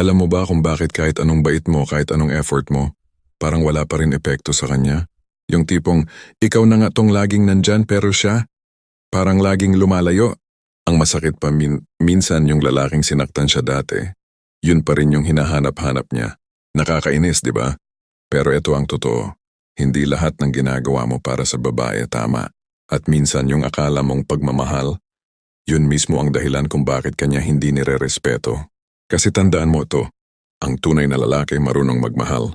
Alam mo ba kung bakit kahit anong bait mo, kahit anong effort mo, parang wala pa rin epekto sa kanya? Yung tipong, ikaw na nga tong laging nandyan pero siya, parang laging lumalayo. Ang masakit pa min- minsan yung lalaking sinaktan siya dati, yun pa rin yung hinahanap-hanap niya. Nakakainis, di ba? Pero ito ang totoo. Hindi lahat ng ginagawa mo para sa babae tama. At minsan yung akala mong pagmamahal, yun mismo ang dahilan kung bakit kanya hindi nire-respeto. Kasi tandaan mo to, ang tunay na lalaki marunong magmahal.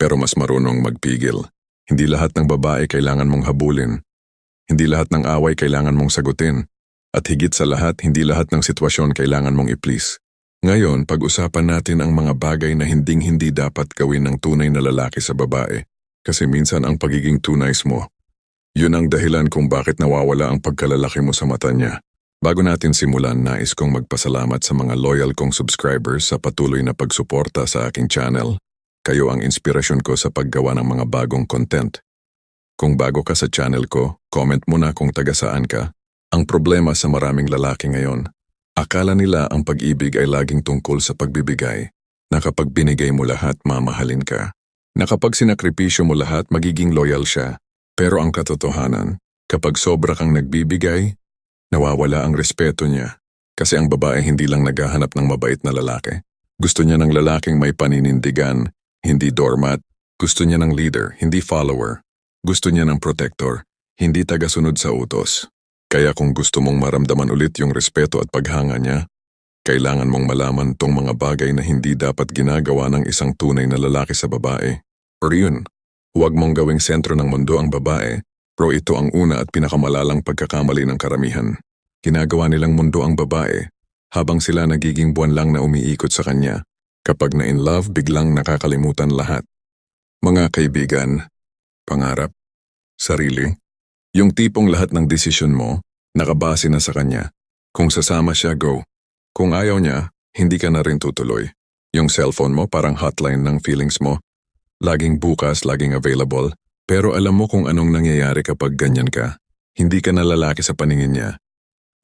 Pero mas marunong magpigil. Hindi lahat ng babae kailangan mong habulin. Hindi lahat ng away kailangan mong sagutin. At higit sa lahat, hindi lahat ng sitwasyon kailangan mong i-please. Ngayon, pag-usapan natin ang mga bagay na hinding-hindi dapat gawin ng tunay na lalaki sa babae. Kasi minsan ang pagiging tunays mo, yun ang dahilan kung bakit nawawala ang pagkalalaki mo sa mata niya. Bago natin simulan, nais kong magpasalamat sa mga loyal kong subscribers sa patuloy na pagsuporta sa aking channel. Kayo ang inspirasyon ko sa paggawa ng mga bagong content. Kung bago ka sa channel ko, comment mo na kung taga saan ka. Ang problema sa maraming lalaki ngayon, akala nila ang pag-ibig ay laging tungkol sa pagbibigay, na kapag binigay mo lahat, mamahalin ka. Na kapag sinakripisyo mo lahat, magiging loyal siya. Pero ang katotohanan, kapag sobra kang nagbibigay, nawawala ang respeto niya. Kasi ang babae hindi lang naghahanap ng mabait na lalaki. Gusto niya ng lalaking may paninindigan, hindi doormat. Gusto niya ng leader, hindi follower. Gusto niya ng protector, hindi tagasunod sa utos. Kaya kung gusto mong maramdaman ulit yung respeto at paghanga niya, kailangan mong malaman tong mga bagay na hindi dapat ginagawa ng isang tunay na lalaki sa babae. Or yun, Huwag mong gawing sentro ng mundo ang babae, pero ito ang una at pinakamalalang pagkakamali ng karamihan. Ginagawa nilang mundo ang babae, habang sila nagiging buwan lang na umiikot sa kanya. Kapag na in love, biglang nakakalimutan lahat. Mga kaibigan, pangarap, sarili, yung tipong lahat ng desisyon mo, nakabase na sa kanya. Kung sasama siya, go. Kung ayaw niya, hindi ka na rin tutuloy. Yung cellphone mo parang hotline ng feelings mo, Laging bukas, laging available. Pero alam mo kung anong nangyayari kapag ganyan ka. Hindi ka na lalaki sa paningin niya.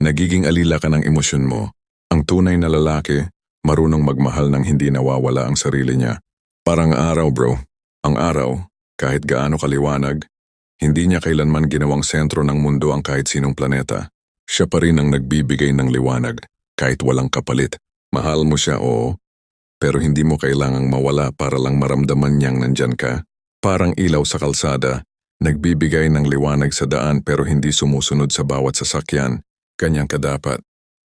Nagiging alila ka ng emosyon mo. Ang tunay na lalaki, marunong magmahal ng hindi nawawala ang sarili niya. Parang araw bro. Ang araw, kahit gaano kaliwanag, hindi niya kailanman ginawang sentro ng mundo ang kahit sinong planeta. Siya pa rin ang nagbibigay ng liwanag, kahit walang kapalit. Mahal mo siya, oo, pero hindi mo kailangang mawala para lang maramdaman niyang nandyan ka. Parang ilaw sa kalsada, nagbibigay ng liwanag sa daan pero hindi sumusunod sa bawat sasakyan. Kanyang ka dapat.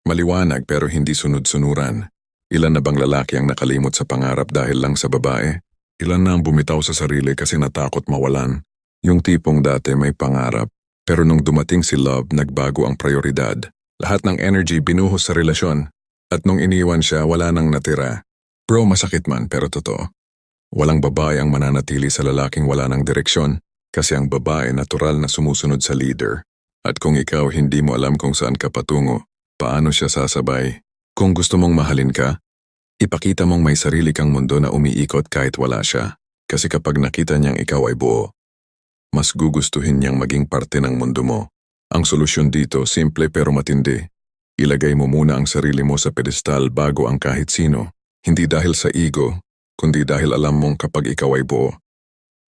Maliwanag pero hindi sunod-sunuran. Ilan na bang lalaki ang nakalimot sa pangarap dahil lang sa babae? Ilan na ang bumitaw sa sarili kasi natakot mawalan? Yung tipong dati may pangarap, pero nung dumating si Love, nagbago ang prioridad. Lahat ng energy binuhos sa relasyon. At nung iniwan siya, wala nang natira. Bro, masakit man pero totoo. Walang babae ang mananatili sa lalaking wala ng direksyon kasi ang babae natural na sumusunod sa leader. At kung ikaw hindi mo alam kung saan ka patungo, paano siya sasabay? Kung gusto mong mahalin ka, ipakita mong may sarili kang mundo na umiikot kahit wala siya. Kasi kapag nakita niyang ikaw ay buo, mas gugustuhin niyang maging parte ng mundo mo. Ang solusyon dito, simple pero matindi. Ilagay mo muna ang sarili mo sa pedestal bago ang kahit sino. Hindi dahil sa ego, kundi dahil alam mong kapag ikaw ay buo,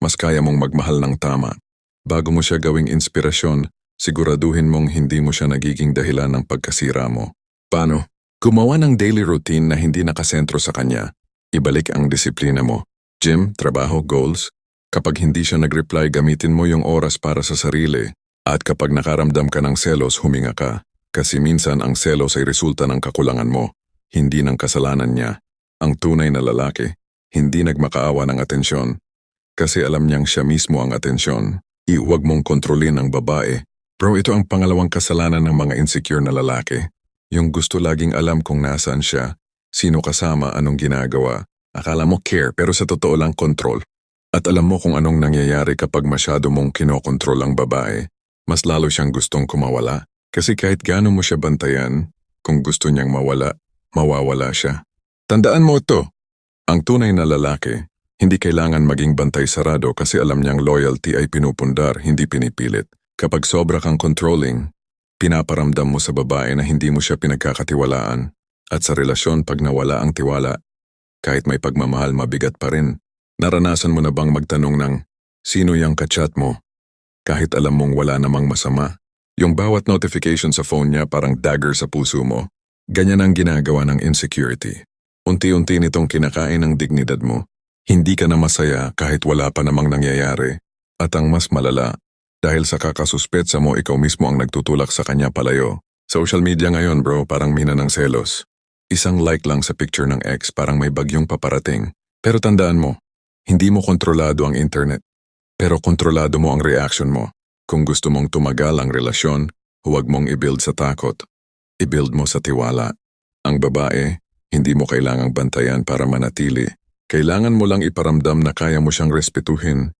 mas kaya mong magmahal ng tama. Bago mo siya gawing inspirasyon, siguraduhin mong hindi mo siya nagiging dahilan ng pagkasira mo. Paano? Gumawa ng daily routine na hindi nakasentro sa kanya. Ibalik ang disiplina mo. Gym, trabaho, goals. Kapag hindi siya nag-reply, gamitin mo yung oras para sa sarili. At kapag nakaramdam ka ng selos, huminga ka. Kasi minsan ang selos ay resulta ng kakulangan mo, hindi ng kasalanan niya. Ang tunay na lalaki, hindi nagmakaawa ng atensyon. Kasi alam niyang siya mismo ang atensyon. Ihuwag mong kontrolin ang babae. Bro, ito ang pangalawang kasalanan ng mga insecure na lalaki. Yung gusto laging alam kung nasaan siya, sino kasama, anong ginagawa. Akala mo care pero sa totoo lang control. At alam mo kung anong nangyayari kapag masyado mong kinokontrol ang babae. Mas lalo siyang gustong kumawala. Kasi kahit gaano mo siya bantayan, kung gusto niyang mawala, mawawala siya. Tandaan mo ito, ang tunay na lalaki, hindi kailangan maging bantay sarado kasi alam niyang loyalty ay pinupundar, hindi pinipilit. Kapag sobra kang controlling, pinaparamdam mo sa babae na hindi mo siya pinagkakatiwalaan. At sa relasyon pag nawala ang tiwala, Kahit may pagmamahal, mabigat pa rin. Naranasan mo na bang magtanong ng, sino yung kachat mo? Kahit alam mong wala namang masama. Yung bawat notification sa phone niya parang dagger sa puso mo. Ganyan ang ginagawa ng insecurity. Unti-unti nitong kinakain ang dignidad mo. Hindi ka na masaya kahit wala pa namang nangyayari. At ang mas malala, dahil sa kakasuspetsa mo ikaw mismo ang nagtutulak sa kanya palayo. Social media ngayon bro, parang mina ng selos. Isang like lang sa picture ng ex parang may bagyong paparating. Pero tandaan mo, hindi mo kontrolado ang internet. Pero kontrolado mo ang reaction mo. Kung gusto mong tumagal ang relasyon, huwag mong i-build sa takot. I-build mo sa tiwala. Ang babae, hindi mo kailangang bantayan para manatili. Kailangan mo lang iparamdam na kaya mo siyang respetuhin.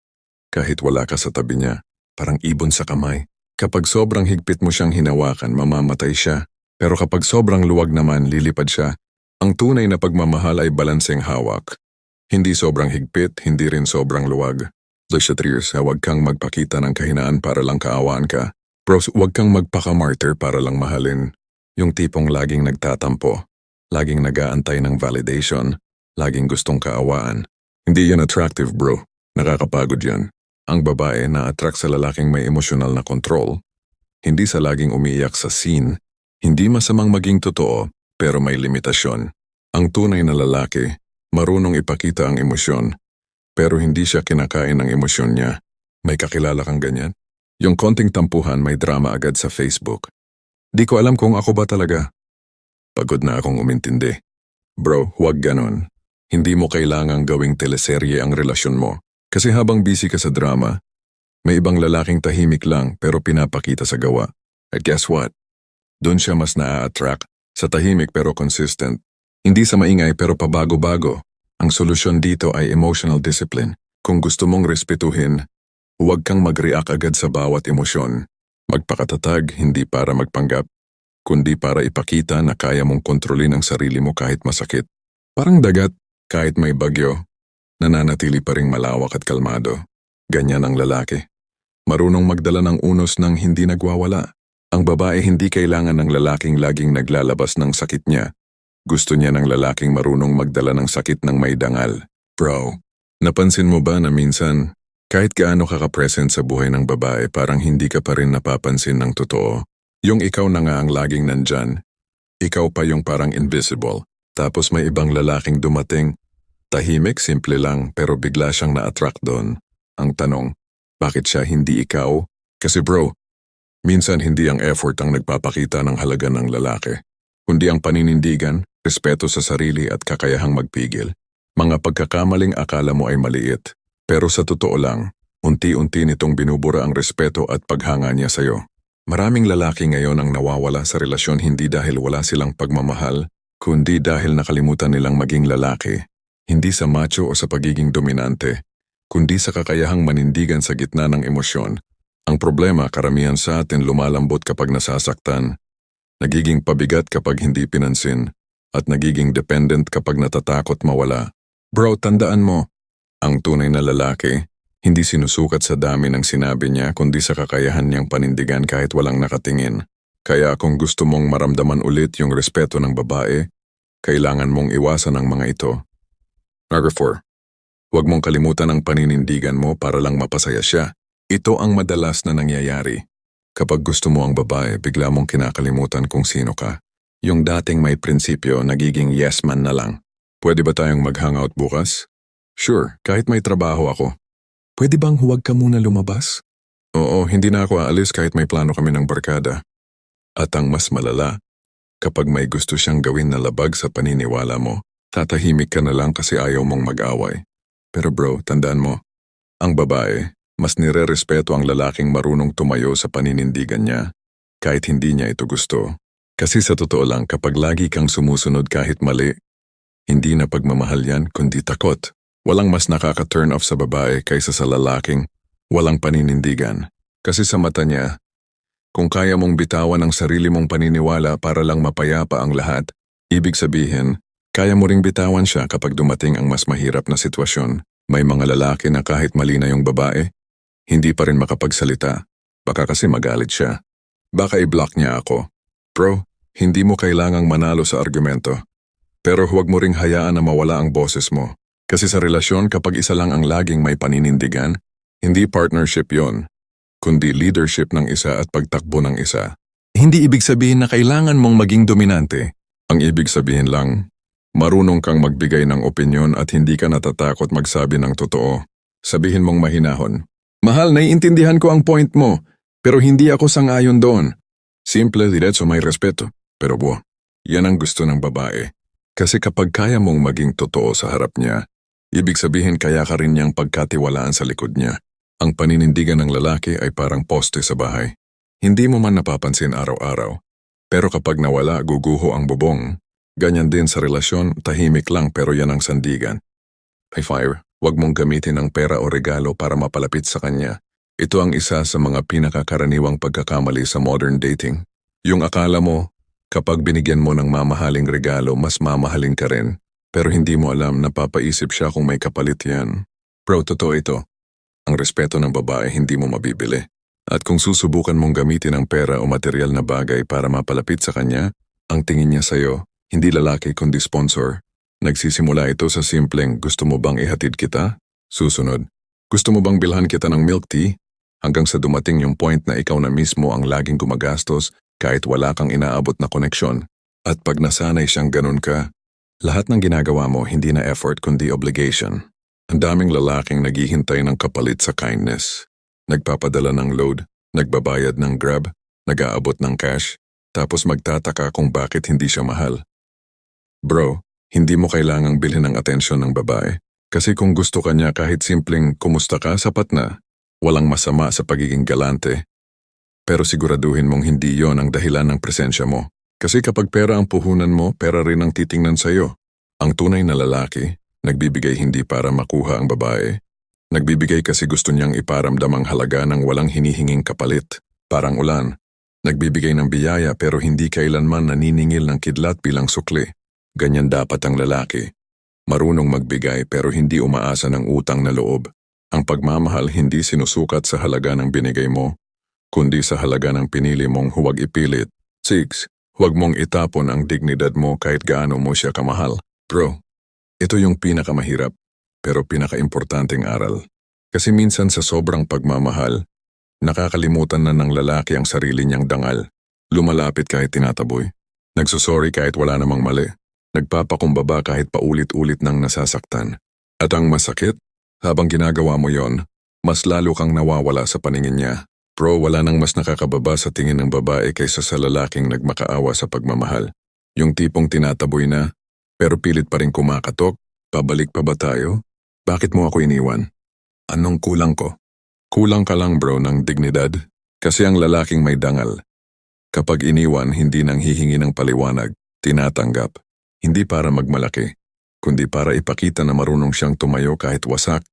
Kahit wala ka sa tabi niya, parang ibon sa kamay. Kapag sobrang higpit mo siyang hinawakan, mamamatay siya. Pero kapag sobrang luwag naman, lilipad siya. Ang tunay na pagmamahal ay balanseng hawak. Hindi sobrang higpit, hindi rin sobrang luwag. Lashatriers, huwag kang magpakita ng kahinaan para lang kaawaan ka. Bros, huwag kang magpaka-martyr para lang mahalin. Yung tipong laging nagtatampo, laging nagaantay ng validation, laging gustong kaawaan. Hindi yan attractive bro, nakakapagod yan. Ang babae na attract sa lalaking may emosyonal na control. Hindi sa laging umiiyak sa scene, hindi masamang maging totoo, pero may limitasyon. Ang tunay na lalaki, marunong ipakita ang emosyon, pero hindi siya kinakain ng emosyon niya. May kakilala kang ganyan? Yung konting tampuhan may drama agad sa Facebook. Di ko alam kung ako ba talaga. Pagod na akong umintindi. Bro, huwag ganon. Hindi mo kailangang gawing teleserye ang relasyon mo. Kasi habang busy ka sa drama, may ibang lalaking tahimik lang pero pinapakita sa gawa. At guess what? Doon siya mas naa-attract sa tahimik pero consistent. Hindi sa maingay pero pabago-bago. Ang solusyon dito ay emotional discipline. Kung gusto mong respetuhin, huwag kang mag-react agad sa bawat emosyon. Magpakatatag hindi para magpanggap, kundi para ipakita na kaya mong kontrolin ang sarili mo kahit masakit. Parang dagat, kahit may bagyo, nananatili pa ring malawak at kalmado. Ganyan ang lalaki. Marunong magdala ng unos ng hindi nagwawala. Ang babae hindi kailangan ng lalaking laging naglalabas ng sakit niya. Gusto niya ng lalaking marunong magdala ng sakit ng may dangal. Bro, napansin mo ba na minsan, kahit gaano ka ka-present sa buhay ng babae parang hindi ka pa rin napapansin ng totoo? Yung ikaw na nga ang laging nandyan, ikaw pa yung parang invisible. Tapos may ibang lalaking dumating, tahimik, simple lang pero bigla siyang na-attract doon. Ang tanong, bakit siya hindi ikaw? Kasi bro, minsan hindi ang effort ang nagpapakita ng halaga ng lalaki, kundi ang paninindigan, respeto sa sarili at kakayahang magpigil. Mga pagkakamaling akala mo ay maliit, pero sa totoo lang, unti-unti nitong binubura ang respeto at paghanga niya sa'yo. Maraming lalaki ngayon ang nawawala sa relasyon hindi dahil wala silang pagmamahal, kundi dahil nakalimutan nilang maging lalaki. Hindi sa macho o sa pagiging dominante, kundi sa kakayahang manindigan sa gitna ng emosyon. Ang problema karamihan sa atin lumalambot kapag nasasaktan, nagiging pabigat kapag hindi pinansin, at nagiging dependent kapag natatakot mawala. Bro, tandaan mo, ang tunay na lalaki, hindi sinusukat sa dami ng sinabi niya kundi sa kakayahan niyang panindigan kahit walang nakatingin. Kaya kung gusto mong maramdaman ulit yung respeto ng babae, kailangan mong iwasan ang mga ito. Number 4. Huwag mong kalimutan ang paninindigan mo para lang mapasaya siya. Ito ang madalas na nangyayari. Kapag gusto mo ang babae, bigla mong kinakalimutan kung sino ka. Yung dating may prinsipyo, nagiging yes man na lang. Pwede ba tayong mag-hangout bukas? Sure, kahit may trabaho ako. Pwede bang huwag ka muna lumabas? Oo, hindi na ako aalis kahit may plano kami ng barkada. At ang mas malala, kapag may gusto siyang gawin na labag sa paniniwala mo, tatahimik ka na lang kasi ayaw mong mag-away. Pero bro, tandaan mo, ang babae, mas nire-respeto ang lalaking marunong tumayo sa paninindigan niya, kahit hindi niya ito gusto. Kasi sa totoo lang, kapag lagi kang sumusunod kahit mali, hindi na pagmamahal yan kundi takot. Walang mas nakaka-turn off sa babae kaysa sa lalaking walang paninindigan. Kasi sa mata niya, kung kaya mong bitawan ang sarili mong paniniwala para lang mapayapa ang lahat, ibig sabihin, kaya mo ring bitawan siya kapag dumating ang mas mahirap na sitwasyon. May mga lalaki na kahit mali na yung babae, hindi pa rin makapagsalita. Baka kasi magalit siya. Baka i-block niya ako. Bro, hindi mo kailangang manalo sa argumento. Pero huwag mo ring hayaan na mawala ang boses mo. Kasi sa relasyon kapag isa lang ang laging may paninindigan, hindi partnership yon, kundi leadership ng isa at pagtakbo ng isa. Hindi ibig sabihin na kailangan mong maging dominante. Ang ibig sabihin lang, marunong kang magbigay ng opinyon at hindi ka natatakot magsabi ng totoo. Sabihin mong mahinahon. Mahal, naiintindihan ko ang point mo, pero hindi ako sangayon doon. Simple, diretso, may respeto. Pero bo, yan ang gusto ng babae. Kasi kapag kaya mong maging totoo sa harap niya, ibig sabihin kaya ka rin niyang pagkatiwalaan sa likod niya. Ang paninindigan ng lalaki ay parang poste sa bahay. Hindi mo man napapansin araw-araw. Pero kapag nawala, guguho ang bubong. Ganyan din sa relasyon, tahimik lang pero yan ang sandigan. Ay fire, huwag mong gamitin ang pera o regalo para mapalapit sa kanya. Ito ang isa sa mga pinakakaraniwang pagkakamali sa modern dating. Yung akala mo, kapag binigyan mo ng mamahaling regalo, mas mamahalin ka rin. Pero hindi mo alam na papaisip siya kung may kapalit yan. Bro, totoo ito. Ang respeto ng babae hindi mo mabibili. At kung susubukan mong gamitin ang pera o material na bagay para mapalapit sa kanya, ang tingin niya sa'yo, hindi lalaki kundi sponsor. Nagsisimula ito sa simpleng gusto mo bang ihatid kita? Susunod, gusto mo bang bilhan kita ng milk tea? Hanggang sa dumating yung point na ikaw na mismo ang laging gumagastos kahit wala kang inaabot na koneksyon. At pag nasanay siyang ganun ka, lahat ng ginagawa mo hindi na effort kundi obligation. Ang daming lalaking naghihintay ng kapalit sa kindness. Nagpapadala ng load, nagbabayad ng grab, nag-aabot ng cash, tapos magtataka kung bakit hindi siya mahal. Bro, hindi mo kailangang bilhin ang atensyon ng babae. Kasi kung gusto ka niya kahit simpleng kumusta ka, sapat na. Walang masama sa pagiging galante. Pero siguraduhin mong hindi yon ang dahilan ng presensya mo. Kasi kapag pera ang puhunan mo, pera rin ang titingnan sa'yo. Ang tunay na lalaki, nagbibigay hindi para makuha ang babae. Nagbibigay kasi gusto niyang iparamdam ang halaga ng walang hinihinging kapalit. Parang ulan. Nagbibigay ng biyaya pero hindi kailanman naniningil ng kidlat bilang sukli. Ganyan dapat ang lalaki. Marunong magbigay pero hindi umaasa ng utang na loob. Ang pagmamahal hindi sinusukat sa halaga ng binigay mo, kundi sa halaga ng pinili mong huwag ipilit. 6. Huwag mong itapon ang dignidad mo kahit gaano mo siya kamahal. Bro, ito yung pinakamahirap pero pinakaimportanteng aral. Kasi minsan sa sobrang pagmamahal, nakakalimutan na ng lalaki ang sarili niyang dangal. Lumalapit kahit tinataboy. Nagsusorry kahit wala namang mali. Nagpapakumbaba kahit paulit-ulit nang nasasaktan. At ang masakit, habang ginagawa mo yon, mas lalo kang nawawala sa paningin niya. Bro, wala nang mas nakakababa sa tingin ng babae kaysa sa lalaking nagmakaawa sa pagmamahal. Yung tipong tinataboy na, pero pilit pa rin kumakatok, pabalik pa ba tayo? Bakit mo ako iniwan? Anong kulang ko? Kulang ka lang bro ng dignidad, kasi ang lalaking may dangal. Kapag iniwan, hindi nang hihingi ng paliwanag, tinatanggap. Hindi para magmalaki, kundi para ipakita na marunong siyang tumayo kahit wasak.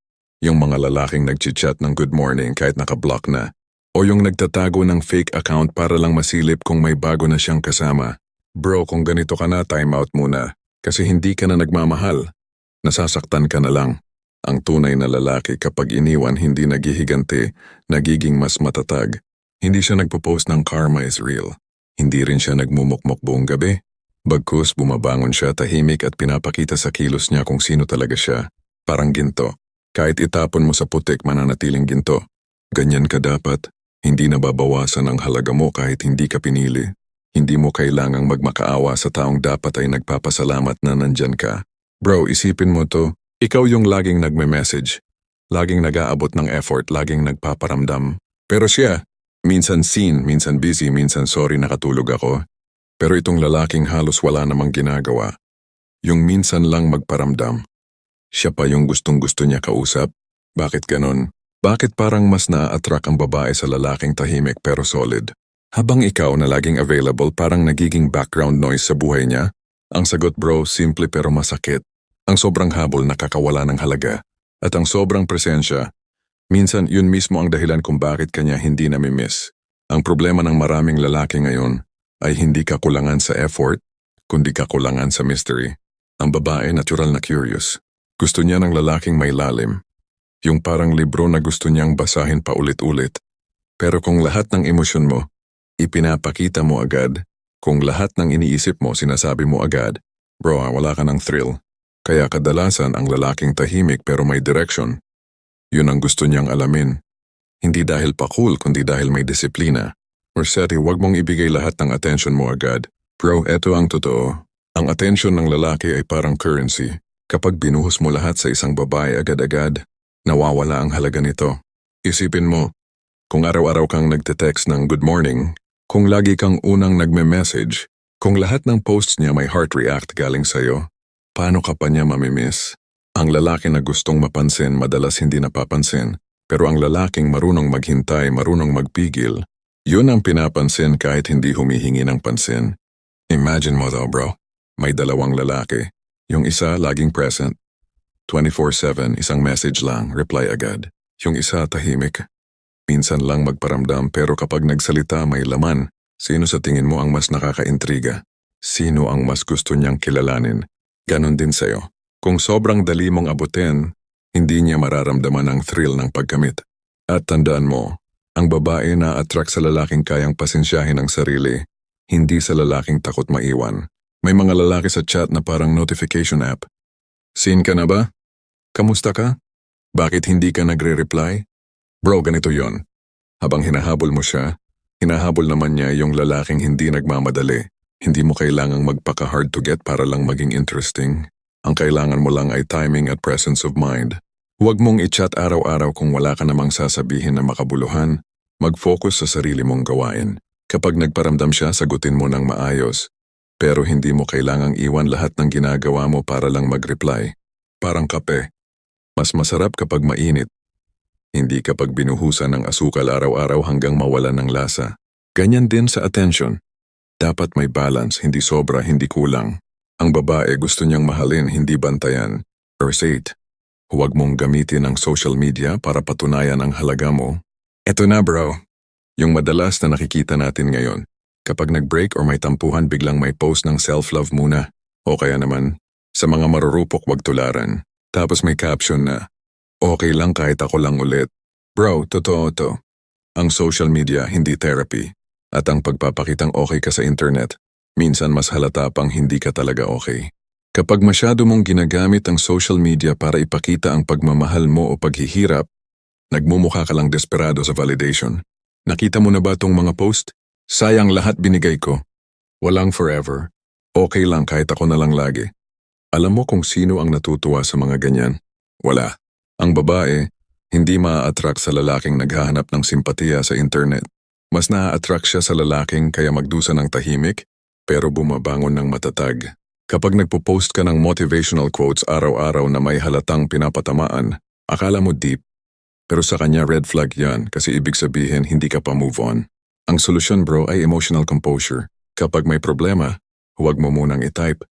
Yung mga lalaking nagchichat ng good morning kahit nakablock na. O yung nagtatago ng fake account para lang masilip kung may bago na siyang kasama. Bro, kung ganito ka na, time out muna. Kasi hindi ka na nagmamahal. Nasasaktan ka na lang. Ang tunay na lalaki kapag iniwan hindi naghihiganti, nagiging mas matatag. Hindi siya nagpo-post ng karma is real. Hindi rin siya nagmumukmok buong gabi. Bagkus bumabangon siya tahimik at pinapakita sa kilos niya kung sino talaga siya. Parang ginto. Kahit itapon mo sa putik mananatiling ginto. Ganyan ka dapat. Hindi nababawasan ang halaga mo kahit hindi ka pinili. Hindi mo kailangang magmakaawa sa taong dapat ay nagpapasalamat na nandyan ka. Bro, isipin mo to. Ikaw yung laging nagme-message. Laging nag-aabot ng effort, laging nagpaparamdam. Pero siya, minsan seen, minsan busy, minsan sorry nakatulog ako. Pero itong lalaking halos wala namang ginagawa. Yung minsan lang magparamdam. Siya pa yung gustong gusto niya kausap. Bakit ganon? Bakit parang mas na-attract ang babae sa lalaking tahimik pero solid? Habang ikaw na laging available parang nagiging background noise sa buhay niya? Ang sagot bro, simple pero masakit. Ang sobrang habol nakakawala ng halaga. At ang sobrang presensya, minsan yun mismo ang dahilan kung bakit kanya hindi namimiss. Ang problema ng maraming lalaki ngayon ay hindi kakulangan sa effort, kundi kakulangan sa mystery. Ang babae natural na curious. Gusto niya ng lalaking may lalim, yung parang libro na gusto niyang basahin pa ulit-ulit. Pero kung lahat ng emosyon mo, ipinapakita mo agad, kung lahat ng iniisip mo sinasabi mo agad, Bro, ah, wala ka ng thrill. Kaya kadalasan ang lalaking tahimik pero may direction. Yun ang gusto niyang alamin. Hindi dahil pa cool kundi dahil may disiplina. Mercedes, huwag mong ibigay lahat ng attention mo agad. Bro, eto ang totoo. Ang attention ng lalaki ay parang currency. Kapag binuhos mo lahat sa isang babae agad-agad, nawawala ang halaga nito. Isipin mo, kung araw-araw kang nagte-text ng good morning, kung lagi kang unang nagme-message, kung lahat ng posts niya may heart react galing sa'yo, paano ka pa niya mamimiss? Ang lalaki na gustong mapansin madalas hindi napapansin, pero ang lalaking marunong maghintay, marunong magpigil, yun ang pinapansin kahit hindi humihingi ng pansin. Imagine mo daw bro, may dalawang lalaki. Yung isa laging present. 24-7, isang message lang, reply agad. Yung isa tahimik. Minsan lang magparamdam pero kapag nagsalita may laman, sino sa tingin mo ang mas nakakaintriga? Sino ang mas gusto niyang kilalanin? Ganon din sa'yo. Kung sobrang dali mong abutin, hindi niya mararamdaman ang thrill ng pagkamit. At tandaan mo, ang babae na attract sa lalaking kayang pasensyahin ang sarili, hindi sa lalaking takot maiwan. May mga lalaki sa chat na parang notification app. Seen ka na ba? Kamusta ka? Bakit hindi ka nagre-reply? Bro, ganito yon. Habang hinahabol mo siya, hinahabol naman niya yung lalaking hindi nagmamadali. Hindi mo kailangang magpaka-hard to get para lang maging interesting. Ang kailangan mo lang ay timing at presence of mind. Huwag mong i-chat araw-araw kung wala ka namang sasabihin na makabuluhan. Mag-focus sa sarili mong gawain. Kapag nagparamdam siya, sagutin mo ng maayos. Pero hindi mo kailangang iwan lahat ng ginagawa mo para lang mag-reply. Parang kape. Mas masarap kapag mainit. Hindi kapag binuhusan ng asukal araw-araw hanggang mawala ng lasa. Ganyan din sa attention. Dapat may balance, hindi sobra, hindi kulang. Ang babae gusto niyang mahalin, hindi bantayan. Verse 8. Huwag mong gamitin ang social media para patunayan ang halaga mo. Eto na bro. Yung madalas na nakikita natin ngayon. Kapag nag-break or may tampuhan biglang may post ng self-love muna. O kaya naman, sa mga marurupok wag tularan. Tapos may caption na, Okay lang kahit ako lang ulit. Bro, totoo to. Ang social media hindi therapy. At ang pagpapakitang okay ka sa internet, minsan mas halata pang hindi ka talaga okay. Kapag masyado mong ginagamit ang social media para ipakita ang pagmamahal mo o paghihirap, nagmumukha ka lang desperado sa validation. Nakita mo na ba tong mga post? Sayang lahat binigay ko. Walang forever. Okay lang kahit ako na lang lagi. Alam mo kung sino ang natutuwa sa mga ganyan? Wala. Ang babae, hindi maa-attract sa lalaking naghahanap ng simpatiya sa internet. Mas naa-attract siya sa lalaking kaya magdusa ng tahimik, pero bumabangon ng matatag. Kapag nagpo-post ka ng motivational quotes araw-araw na may halatang pinapatamaan, akala mo deep. Pero sa kanya red flag yan kasi ibig sabihin hindi ka pa move on. Ang solusyon bro ay emotional composure. Kapag may problema, huwag mo munang itype.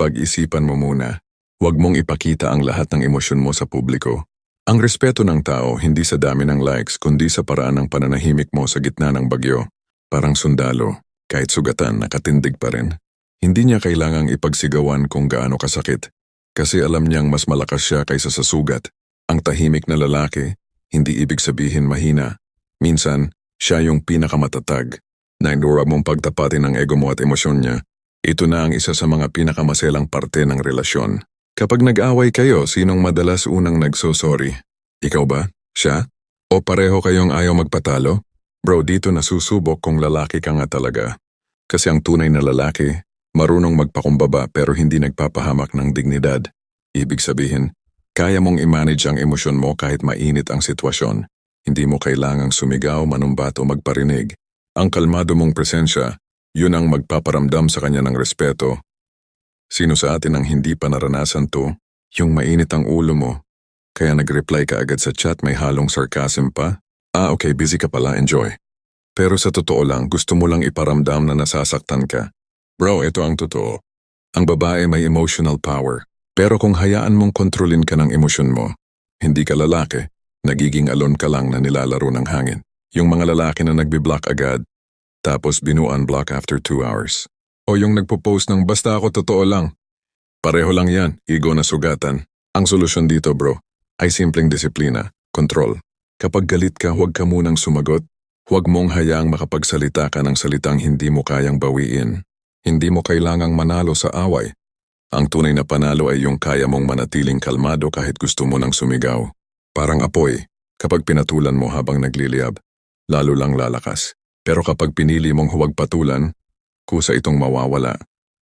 Pag-isipan mo muna. Huwag mong ipakita ang lahat ng emosyon mo sa publiko. Ang respeto ng tao hindi sa dami ng likes kundi sa paraan ng pananahimik mo sa gitna ng bagyo. Parang sundalo, kahit sugatan nakatindig pa rin. Hindi niya kailangang ipagsigawan kung gaano kasakit. Kasi alam niyang mas malakas siya kaysa sa sugat. Ang tahimik na lalaki, hindi ibig sabihin mahina. Minsan, siya yung pinakamatatag. Na huwag mong pagtapatin ang ego mo at emosyon niya. Ito na ang isa sa mga pinakamaselang parte ng relasyon. Kapag nag-away kayo, sinong madalas unang nagsosorry? Ikaw ba? Siya? O pareho kayong ayaw magpatalo? Bro, dito nasusubok kung lalaki ka nga talaga. Kasi ang tunay na lalaki, marunong magpakumbaba pero hindi nagpapahamak ng dignidad. Ibig sabihin, kaya mong i-manage ang emosyon mo kahit mainit ang sitwasyon. Hindi mo kailangang sumigaw, manumbat o magparinig. Ang kalmado mong presensya, yun ang magpaparamdam sa kanya ng respeto Sino sa atin ang hindi pa naranasan to? Yung mainit ang ulo mo. Kaya nag-reply ka agad sa chat may halong sarcasm pa? Ah okay, busy ka pala, enjoy. Pero sa totoo lang, gusto mo lang iparamdam na nasasaktan ka. Bro, ito ang totoo. Ang babae may emotional power. Pero kung hayaan mong kontrolin ka ng emosyon mo, hindi ka lalaki, nagiging alon ka lang na nilalaro ng hangin. Yung mga lalaki na nagbi-block agad, tapos binu-unblock after two hours. O yung nagpo-post ng basta ako totoo lang. Pareho lang yan, ego na sugatan. Ang solusyon dito bro, ay simpleng disiplina, control. Kapag galit ka, huwag ka munang sumagot. Huwag mong hayaang makapagsalita ka ng salitang hindi mo kayang bawiin. Hindi mo kailangang manalo sa away. Ang tunay na panalo ay yung kaya mong manatiling kalmado kahit gusto mo nang sumigaw. Parang apoy, kapag pinatulan mo habang nagliliyab, lalo lang lalakas. Pero kapag pinili mong huwag patulan, kusa itong mawawala.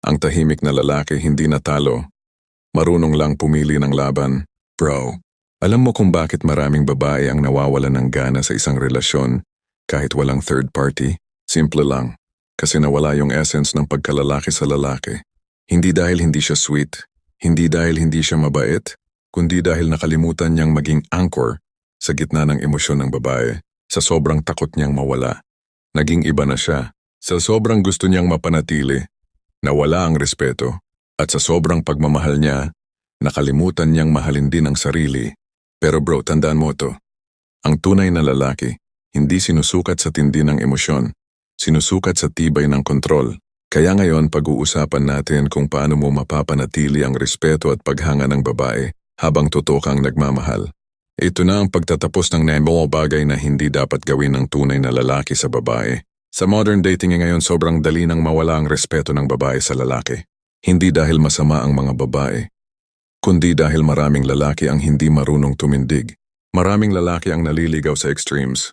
Ang tahimik na lalaki hindi natalo. Marunong lang pumili ng laban. Bro, alam mo kung bakit maraming babae ang nawawala ng gana sa isang relasyon kahit walang third party? Simple lang. Kasi nawala yung essence ng pagkalalaki sa lalaki. Hindi dahil hindi siya sweet, hindi dahil hindi siya mabait, kundi dahil nakalimutan niyang maging anchor sa gitna ng emosyon ng babae, sa sobrang takot niyang mawala. Naging iba na siya, sa sobrang gusto niyang mapanatili, nawala ang respeto, at sa sobrang pagmamahal niya, nakalimutan niyang mahalin din ang sarili. Pero bro, tandaan mo to. Ang tunay na lalaki, hindi sinusukat sa tindi ng emosyon, sinusukat sa tibay ng kontrol. Kaya ngayon pag-uusapan natin kung paano mo mapapanatili ang respeto at paghanga ng babae habang totoo kang nagmamahal. Ito na ang pagtatapos ng mga bagay na hindi dapat gawin ng tunay na lalaki sa babae. Sa modern dating ngayon sobrang dali nang mawala ang respeto ng babae sa lalaki. Hindi dahil masama ang mga babae, kundi dahil maraming lalaki ang hindi marunong tumindig. Maraming lalaki ang naliligaw sa extremes.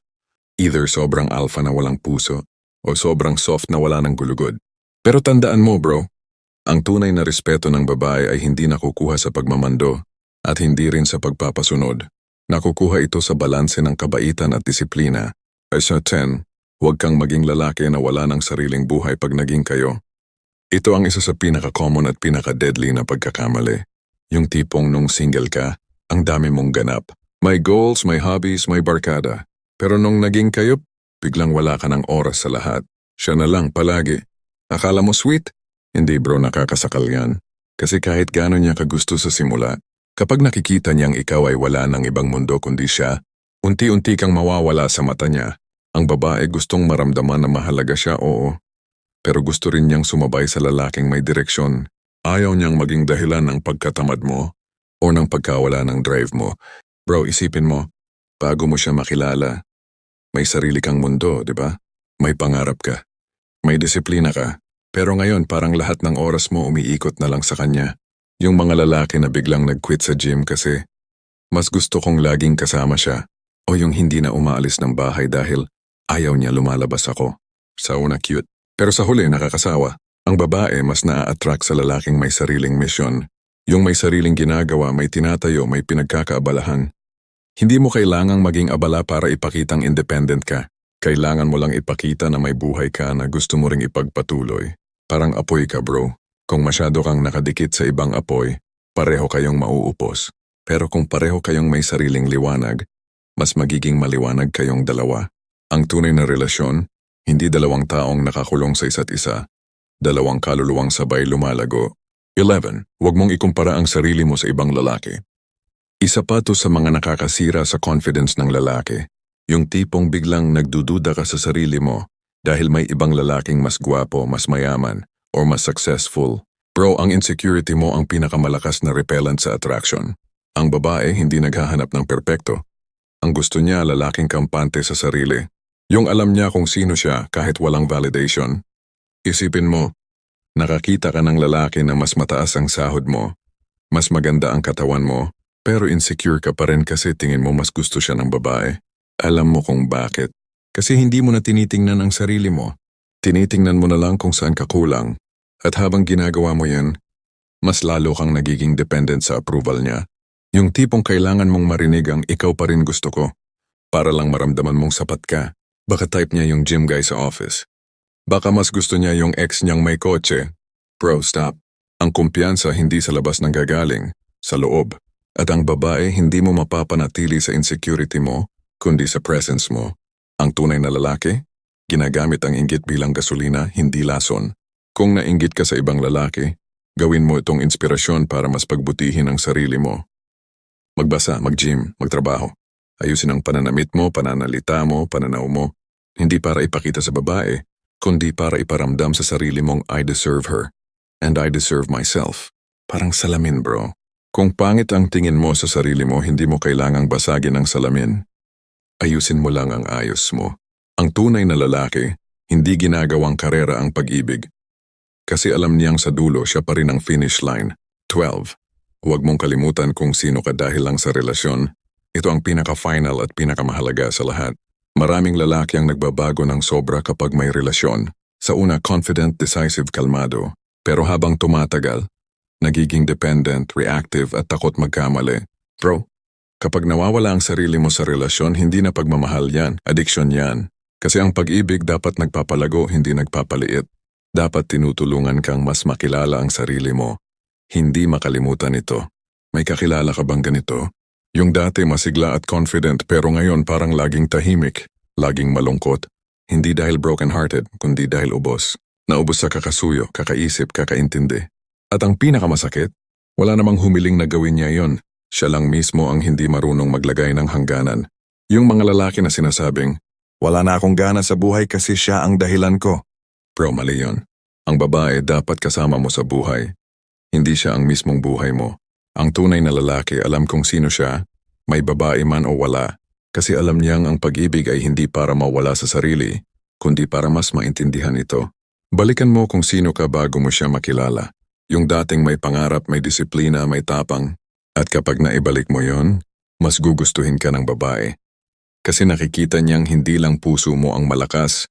Either sobrang alpha na walang puso o sobrang soft na wala ng gulugod. Pero tandaan mo bro, ang tunay na respeto ng babae ay hindi nakukuha sa pagmamando at hindi rin sa pagpapasunod. Nakukuha ito sa balanse ng kabaitan at disiplina. Sa 10, huwag kang maging lalaki na wala ng sariling buhay pag naging kayo. Ito ang isa sa pinaka-common at pinaka-deadly na pagkakamali. Yung tipong nung single ka, ang dami mong ganap. May goals, may hobbies, may barkada. Pero nung naging kayo, biglang wala ka ng oras sa lahat. Siya na lang palagi. Akala mo sweet? Hindi bro, nakakasakal yan. Kasi kahit gano'n niya kagusto sa simula, kapag nakikita niyang ikaw ay wala ng ibang mundo kundi siya, unti-unti kang mawawala sa mata niya. Ang babae gustong maramdaman na mahalaga siya, oo. Pero gusto rin niyang sumabay sa lalaking may direksyon. Ayaw niyang maging dahilan ng pagkatamad mo o ng pagkawala ng drive mo. Bro, isipin mo, bago mo siya makilala, may sarili kang mundo, di ba? May pangarap ka. May disiplina ka. Pero ngayon parang lahat ng oras mo umiikot na lang sa kanya. Yung mga lalaki na biglang nag-quit sa gym kasi mas gusto kong laging kasama siya o yung hindi na umaalis ng bahay dahil ayaw niya lumalabas ako. Sa una cute. Pero sa huli nakakasawa. Ang babae mas naa-attract sa lalaking may sariling misyon. Yung may sariling ginagawa, may tinatayo, may pinagkakaabalahan. Hindi mo kailangang maging abala para ipakitang independent ka. Kailangan mo lang ipakita na may buhay ka na gusto mo ring ipagpatuloy. Parang apoy ka bro. Kung masyado kang nakadikit sa ibang apoy, pareho kayong mauupos. Pero kung pareho kayong may sariling liwanag, mas magiging maliwanag kayong dalawa. Ang tunay na relasyon, hindi dalawang taong nakakulong sa isa't isa. Dalawang kaluluwang sabay lumalago. 11. Huwag mong ikumpara ang sarili mo sa ibang lalaki. Isa pa to sa mga nakakasira sa confidence ng lalaki. Yung tipong biglang nagdududa ka sa sarili mo dahil may ibang lalaking mas gwapo, mas mayaman, or mas successful. Bro, ang insecurity mo ang pinakamalakas na repellent sa attraction. Ang babae hindi naghahanap ng perpekto. Ang gusto niya lalaking kampante sa sarili. Yung alam niya kung sino siya kahit walang validation. Isipin mo, nakakita ka ng lalaki na mas mataas ang sahod mo, mas maganda ang katawan mo, pero insecure ka pa rin kasi tingin mo mas gusto siya ng babae. Alam mo kung bakit. Kasi hindi mo na tinitingnan ang sarili mo. Tinitingnan mo na lang kung saan ka kulang. At habang ginagawa mo yan, mas lalo kang nagiging dependent sa approval niya. Yung tipong kailangan mong marinig ang ikaw pa rin gusto ko. Para lang maramdaman mong sapat ka. Baka type niya yung gym guy sa office. Baka mas gusto niya yung ex niyang may kotse. Bro, stop. Ang kumpiyansa hindi sa labas ng gagaling, sa loob. At ang babae hindi mo mapapanatili sa insecurity mo kundi sa presence mo. Ang tunay na lalaki, ginagamit ang inggit bilang gasolina, hindi lason. Kung nainggit ka sa ibang lalaki, gawin mo itong inspirasyon para mas pagbutihin ang sarili mo. Magbasa, mag-gym, magtrabaho. Ayusin ang pananamit mo, pananalita mo, pananaw mo. Hindi para ipakita sa babae, kundi para iparamdam sa sarili mong I deserve her. And I deserve myself. Parang salamin bro. Kung pangit ang tingin mo sa sarili mo, hindi mo kailangang basagin ang salamin. Ayusin mo lang ang ayos mo. Ang tunay na lalaki, hindi ginagawang karera ang pag-ibig. Kasi alam niyang sa dulo siya pa rin ang finish line. 12. Huwag mong kalimutan kung sino ka dahil lang sa relasyon. Ito ang pinaka-final at pinakamahalaga sa lahat. Maraming lalaki ang nagbabago ng sobra kapag may relasyon. Sa una, confident, decisive, kalmado. Pero habang tumatagal, nagiging dependent, reactive at takot magkamali. Bro, kapag nawawala ang sarili mo sa relasyon, hindi na pagmamahal yan, addiction yan. Kasi ang pag-ibig dapat nagpapalago, hindi nagpapaliit. Dapat tinutulungan kang mas makilala ang sarili mo. Hindi makalimutan ito. May kakilala ka bang ganito? Yung dati masigla at confident pero ngayon parang laging tahimik, laging malungkot. Hindi dahil broken-hearted, kundi dahil ubos. Naubos sa kakasuyo, kakaisip, kakaintindi. At ang pinakamasakit, wala namang humiling na gawin niya yon. Siya lang mismo ang hindi marunong maglagay ng hangganan. Yung mga lalaki na sinasabing, wala na akong gana sa buhay kasi siya ang dahilan ko. Bro, mali yun. Ang babae dapat kasama mo sa buhay. Hindi siya ang mismong buhay mo. Ang tunay na lalaki alam kung sino siya, may babae man o wala. Kasi alam niyang ang pag-ibig ay hindi para mawala sa sarili, kundi para mas maintindihan ito. Balikan mo kung sino ka bago mo siya makilala. Yung dating may pangarap, may disiplina, may tapang. At kapag naibalik mo yon, mas gugustuhin ka ng babae. Kasi nakikita niyang hindi lang puso mo ang malakas,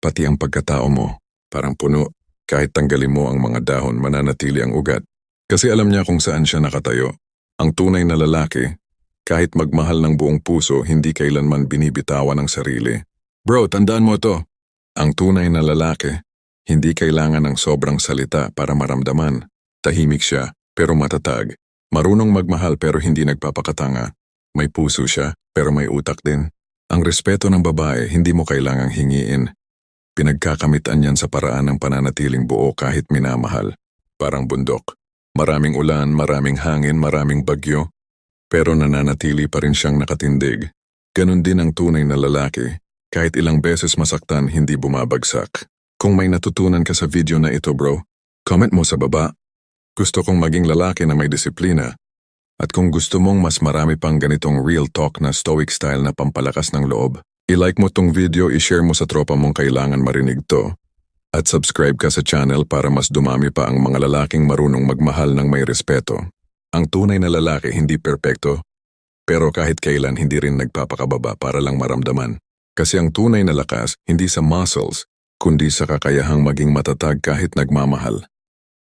pati ang pagkatao mo, parang puno. Kahit tanggalin mo ang mga dahon, mananatili ang ugat. Kasi alam niya kung saan siya nakatayo. Ang tunay na lalaki, kahit magmahal ng buong puso, hindi kailanman binibitawan ang sarili. Bro, tandaan mo to. Ang tunay na lalaki, hindi kailangan ng sobrang salita para maramdaman. Tahimik siya, pero matatag. Marunong magmahal pero hindi nagpapakatanga. May puso siya, pero may utak din. Ang respeto ng babae, hindi mo kailangang hingiin. Pinagkakamitan yan sa paraan ng pananatiling buo kahit minamahal. Parang bundok. Maraming ulan, maraming hangin, maraming bagyo. Pero nananatili pa rin siyang nakatindig. Ganon din ang tunay na lalaki. Kahit ilang beses masaktan, hindi bumabagsak. Kung may natutunan ka sa video na ito bro, comment mo sa baba. Gusto kong maging lalaki na may disiplina. At kung gusto mong mas marami pang ganitong real talk na stoic style na pampalakas ng loob, i-like mo tong video, i-share mo sa tropa mong kailangan marinig to. At subscribe ka sa channel para mas dumami pa ang mga lalaking marunong magmahal ng may respeto. Ang tunay na lalaki hindi perpekto, pero kahit kailan hindi rin nagpapakababa para lang maramdaman. Kasi ang tunay na lakas hindi sa muscles, kundi sa kakayahang maging matatag kahit nagmamahal.